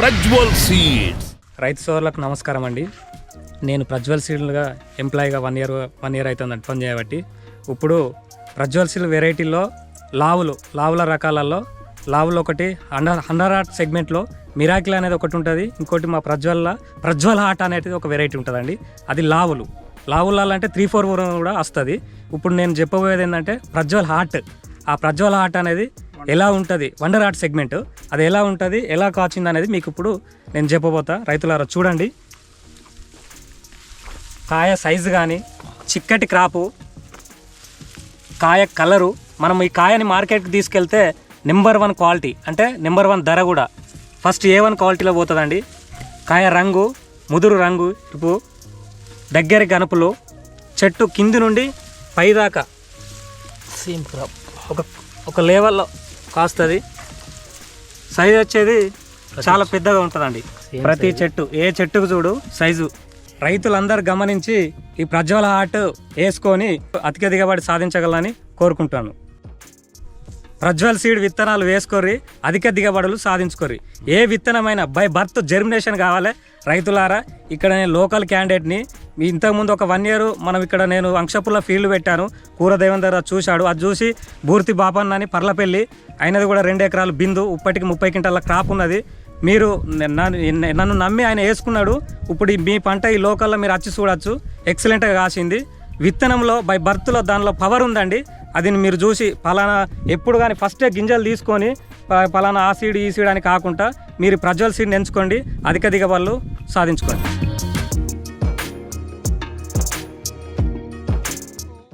Prajwal seeds. రైతు సోదరులకు నమస్కారం అండి. నేను ప్రజ్వల్ సీడ్లుగా ఎంప్లాయీగా వన్ ఇయర్ వన్ ఇయర్ అవుతుందండి పని చేయబట్టి. ఇప్పుడు ప్రజ్వల్ సీడ్ వెరైటీలో లావులు లావుల రకాలలో లావులు ఒకటి అండర్ అండర్ ఆర్ట్ సెగ్మెంట్లో మిరాకిల్ అనేది ఒకటి ఉంటుంది. ఇంకోటి మా ప్రజ్వల్ల ప్రజ్వల్ హార్ట్ అనేది ఒక వెరైటీ ఉంటుందండి. అది లావులు. లావులలో అంటే త్రీ ఫోర్ కూడా వస్తుంది. ఇప్పుడు నేను చెప్పబోయేది ఏంటంటే ప్రజ్వల్ హార్ట్. ఆ ప్రజ్వల్ హార్ట్ అనేది ఎలా ఉంటుంది? Wonder art segment. అది ఎలా ఉంటుంది? ఎలా కాచింది అనేది మీకు ఇప్పుడు నేను చెప్పబోతా. రైతులారా చూడండి. కాయ సైజు కానీ చిక్కటి క్రాపు కాయ కలరు. మనం ఈ కాయని మార్కెట్కి తీసుకెళ్తే నెంబర్ వన్ క్వాలిటీ అంటే నెంబర్ వన్ ధర కూడా. ఫస్ట్ ఏ వన్ క్వాలిటీలో పోతుందండి? కాయ రంగు ముదురు రంగు ఇపు దగ్గర గనుపులు చెట్టు కింది నుండి పైదాకా. Same crop. ఒక ఒక లెవెల్లో కాస్తుంది. సైజ్ వచ్చేది చాలా పెద్దగా ఉంటుందండి. ప్రతి చెట్టు ఏ చెట్టుకు చూడు సైజు. రైతులందరూ గమనించి ఈ ప్రజ్వల ఆర్ట్ వేసుకొని అధిక దిగబడి సాధించగలని కోరుకుంటాను. ప్రజ్వల్ సీడ్ విత్తనాలు వేసుకోర్రి అధిక దిగబడులు సాధించుకోర్రి. ఏ విత్తనమైనా బై బర్త్ జెర్మినేషన్ కావాలి. రైతులారా ఇక్కడ నేను లోకల్ క్యాండిడేట్ని ఇంతకుముందు ఒక వన్ ఇయర్ మనం ఇక్కడ నేను అంక్షపుల ఫీల్డ్ పెట్టాను. కూర దగ్గర చూశాడు. అది చూసి బూర్తి బాపన్న అని పర్లపల్లి అయినది కూడా రెండు ఎకరాలు బిందు ఇప్పటికి ముప్పై క్వింటాల క్రాప్ ఉన్నది. మీరు నన్ను నమ్మి ఆయన వేసుకున్నాడు. ఇప్పుడు ఈ మీ పంట ఈ లోకల్లో మీరు వచ్చి చూడొచ్చు. ఎక్సలెంట్గా కాసింది. విత్తనంలో బై బర్త్లో దానిలో పవర్ ఉందండి. అది మీరు చూసి పలానా ఎప్పుడు కానీ ఫస్టే గింజలు తీసుకొని ఫలానా పలానా ఆ సీడ్ ఈ సీడ్ అని కాకుండా మీరు ప్రజ్వల్ సీడ్ని ఎంచుకోండి. అధిక దిగబడులు సాధించుకోండి.